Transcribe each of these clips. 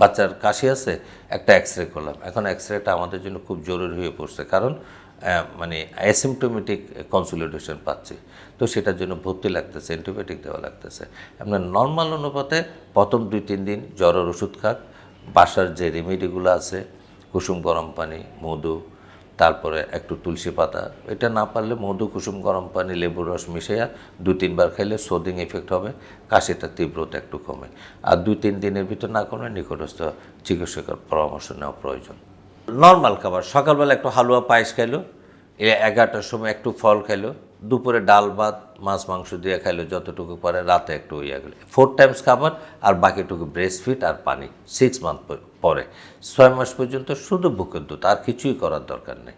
বাচ্চার কাশি আছে, একটা এক্স রে করলাম। এখন এক্স রেটা আমাদের জন্য খুব জরুরি হয়ে পড়ছে কারণ মানে অ্যাসিমটোমেটিক কনসুলিডেশন পাচ্ছি। তো সেটার জন্য ভর্তি লাগতেছে অ্যান্টিবায়োটিক দেওয়া লাগতেছে। আপনার নর্মাল অনুপাতে প্রথম দুই, তিন দিন জ্বরের ওষুধ খাক, বাসার যে রেমেডিগুলো আছে, কুসুম গরম পানি, মধু তারপরে একটু তুলসী পাতা। এটা না পারলে মধু, কুসুম, গরম পানি, লেবুর রস মিশিয়ে দু তিনবার খাইলে সোদিং এফেক্ট হবে, কাশিটা তীব্রতা একটু কমে। আর দু তিন দিনের ভিতর না কমে নিকটস্থ চিকিৎসকের পরামর্শ নেওয়া প্রয়োজন। নর্মাল খাবার, সকালবেলা একটু হালুয়া পায়েস খাইলো এগারোটার সময় একটু ফল খাইলো দুপুরে ডাল, ভাত, মাছ, মাংস দিয়ে খাইলে যতটুকু পারে রাতে একটু ইয়ে গেলো ফোর টাইমস খাবার আর বাকিটুকু ব্রেস্ট ফিট আর পানি সিক্স মান্থ পরে। ছয় মাস পর্যন্ত শুধু বুকের দুধ, আর কিছুই করার দরকার নেই।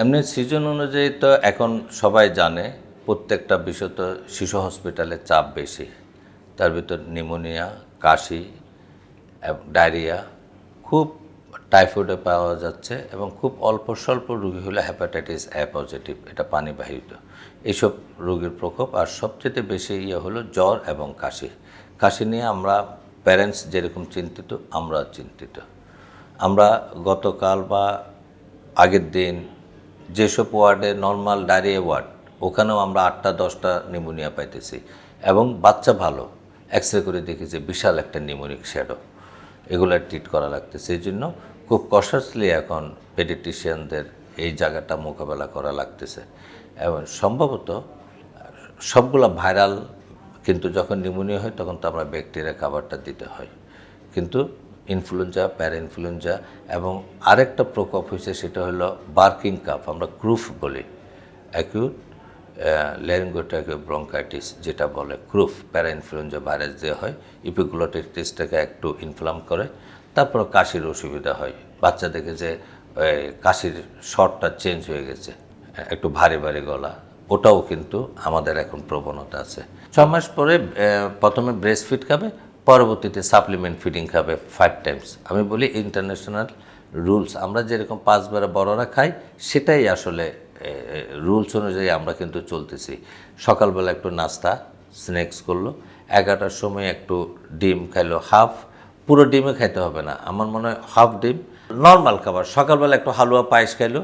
এমনি সিজন অনুযায়ী তো এখন সবাই জানে, প্রত্যেকটা বিষয় তো শিশু হসপিটালে চাপ বেশি। তার ভিতর নিউমোনিয়া কাশি ডায়রিয়া খুব টাইফয়েডে পাওয়া যাচ্ছে এবং খুব অল্প স্বল্প রোগী হলে হ্যাপাটাইটিস এ পজিটিভ, এটা পানিবাহিত। এইসব রোগীর প্রকোপ আর সবচেয়ে বেশি ইয়ে হলো জ্বর এবং কাশি। কাশি নিয়ে আমরা প্যারেন্টস যেরকম চিন্তিত আমরা চিন্তিত। আমরা গতকাল বা আগের দিন যেসব ওয়ার্ডে নর্মাল ডায়রিয়া ওয়ার্ড, ওখানেও আমরা আটটা, দশটা নিউমোনিয়া পাইতেছি এবং বাচ্চা ভালো। এক্স রে করে দেখেছি বিশাল একটা নিউমোনিক শ্যাডো এগুলো ট্রিট করা লাগতেছে, এই জন্য খুব কশাসলি এখন পেডিটিশিয়ানদের এই জায়গাটা মোকাবেলা করা লাগতেছে। এবং সম্ভবত সবগুলা ভাইরাল কিন্তু যখন নিউমোনিয়া হয়, তখন তো আমরা ব্যাকটেরিয়া খাবারটা দিতে হয়। কিন্তু ইনফ্লুয়েঞ্জা প্যারা ইনফ্লুয়েঞ্জা এবং আরেকটা প্রকোপ হয়েছে, সেটা হলো বার্কিং কাপ আমরা ক্রুফ বলি। অ্যাকিউট ল্যারিঙ্গোটাকে ব্রঙ্কাইটিস যেটা বলে ক্রুফ প্যারা ইনফ্লুয়েঞ্জা ভাইরাস দিয়ে হয় ইপিগুলোটিসটাকে একটু ইনফ্লাম করে তারপর কাশির অসুবিধা হয়। বাচ্চা দেখে যে কাশির শটটা চেঞ্জ হয়ে গেছে, একটু ভারী ভারী গলা, ওটাও কিন্তু আমাদের এখন প্রবণতা আছে। ছ মাস পরে প্রথমে ব্রেস্ট ফিড খাবে, পরবর্তীতে সাপ্লিমেন্ট ফিডিং খাবে ফাইভ টাইমস আমি বলি ইন্টারন্যাশনাল রুলস আমরা যেরকম পাঁচবার বড়রা খাই, সেটাই আসলে রুলস অনুযায়ী আমরা কিন্তু চলতেছি। সকালবেলা একটু নাস্তা, স্ন্যাক্স করল, এগারোটার সময় একটু ডিম খাইলো, হাফ, পুরো ডিমে খাইতে হবে না। আমার মনে হয় হাফ ডিম নর্মাল খাবার। সকালবেলা একটু হালুয়া পায়েস খাইলো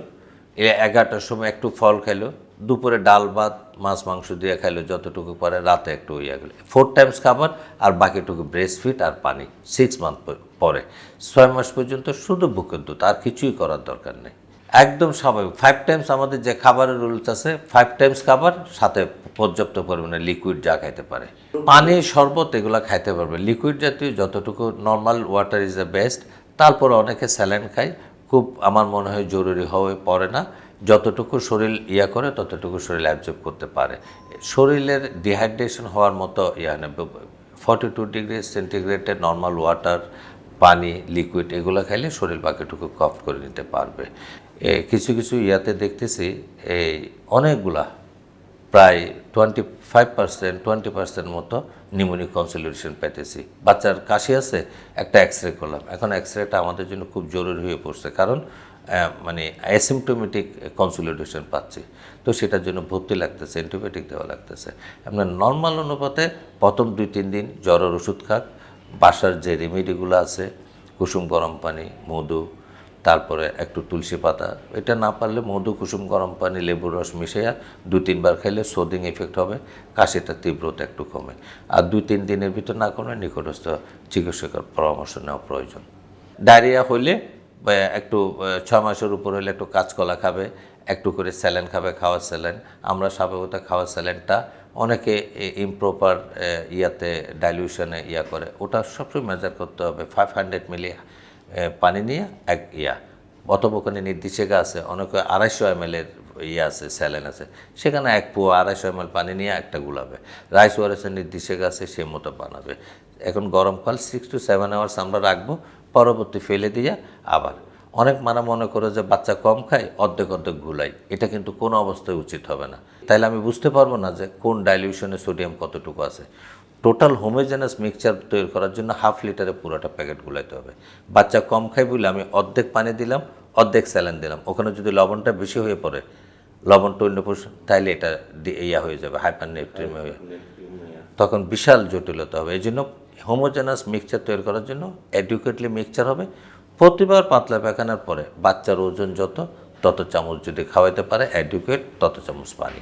এগারোটার সময় একটু ফল খাইলো, দুপুরে ডাল ভাত, মাছ, মাংস দিয়ে খাইলো, যতটুকু পারে রাতে একটু ইয়ে গেলো ফোর টাইমস খাবার, আর বাকিটুকু ব্রেস্ট ফিট আর পানি সিক্স মান্থ পরে। ছয় মাস পর্যন্ত শুধু বুকের দুধ, আর কিছুই করার দরকার নেই। একদম স্বাভাবিক। ফাইভ টাইমস আমাদের যে খাবারের রুলস আছে ফাইভ টাইমস খাবার, সাথে পর্যাপ্ত পরিমাণে লিকুইড যা খাইতে পারে। পানি, শরবত, এগুলো খাইতে পারবে। লিকুইড জাতীয় যতটুকু normal water is the best তারপরে অনেকে স্যালাইন খায়। খুব আমার মনে হয় জরুরি হয়ে পড়ে না। যতটুকু শরীর ইয়া করে, ততটুকু শরীর অ্যাবজর্ব করতে পারে। শরীরের ডিহাইড্রেশন হওয়ার মতো ইয়া ফর্টি টু ডিগ্রি সেন্টিগ্রেডে নর্মাল ওয়াটার পানি লিকুইড এগুলো খাইলে শরীর বাকিটুকু কফ করে নিতে পারবে। কিছু কিছু ইয়াতে দেখতেছি, এই অনেকগুলা, প্রায় twenty five percent twenty percent মতো নিউমোনিক কনসলিউশন পেতেছি বাচ্চার কাশি আছে, একটা এক্স রে করলাম। এখন এক্স রেটা আমাদের জন্য খুব জরুরি হয়ে পড়ছে, কারণ মানে অ্যাসিমটোমেটিক কনসলিডেশন পাচ্ছি। তো সেটার জন্য ভর্তি লাগতেছে অ্যান্টিবায়োটিক দেওয়া লাগতেছে। আপনার নর্মাল অনুপাতে প্রথম দুই, তিন দিন জ্বরের ওষুধ খাক, বাসার যে রেমেডিগুলো আছে, কুসুম গরম পানি, মধু তারপরে একটু তুলসী পাতা। এটা না পারলে মধু, কুসুম, গরম পানি, লেবুর রস মিশিয়ে দু তিনবার খাইলে সোদিং এফেক্ট হবে, কাশিটা তীব্রতা একটু কমে। আর দুই, তিন দিনের ভিতর না কমলে নিকটস্থ চিকিৎসকের পরামর্শ নেওয়া প্রয়োজন। ডায়রিয়া হইলে একটু ছ মাসের উপর হলে একটু কাঁচকলা খাবে, একটু করে স্যালাইন খাবে, খাওয়ার স্যালাইন। আমরা স্বাভাবিকত খাওয়ার স্যালাইনটা অনেকে ইমপ্রপার ইয়াতে ডাইলিউশনে ইয়া করে। ওটা সবসময় মেজার করতে হবে ফাইভ হান্ড্রেড মিলি পানি নিয়ে এক ইয়া। ওখানে নির্দেশিকা আছে, অনেকে আড়াইশো এম এর ইয়ে আছে স্যালেন আছে। সেখানে এক পুয়া আড়াইশো এম পানি নিয়ে একটা গুলাবে। রাইস ওয়ারেসের নির্দেশিকা আছে, সে মতো বানাবে। এখন গরমকাল সিক্স টু সেভেন আওয়ার্স আমরা রাখব, পরবর্তী ফেলে দিয়ে আবার। অনেক মানা মনে করে যে বাচ্চা কম খায়, অর্ধেক অর্ধেক ঘুলাই এটা কিন্তু কোনো অবস্থায় উচিত হবে না। তাইলে আমি বুঝতে পারব না যে কোন ডাইলিউশনে সোডিয়াম কতটুকু আছে। টোটাল হোমোজেনাস মিক্সচার তৈরি করার জন্য হাফ লিটারে পুরোটা প্যাকেট গুলাইতে হবে। বাচ্চা কম খায় বলে আমি অর্ধেক পানি দিলাম, অর্ধেক স্যালাইন দিলাম। ওখানে যদি লবণটা বেশি হয়ে পড়ে লবণটা অন্য পোষণ তাহলে এটা ইয়া হয়ে যাবে হাইপার নেট্রিমিয়া হয়ে তখন বিশাল জটিলতা হবে। এই জন্য হোমোজেনাস মিক্সচার তৈরি করার জন্য অ্যাডুকেটলি মিক্সচার হবে। প্রতিবার পাতলা পায়খানার পরে বাচ্চার ওজন যত, তত চামচ যদি খাওয়াইতে পারে অ্যাডুকেট তত চামচ পানি।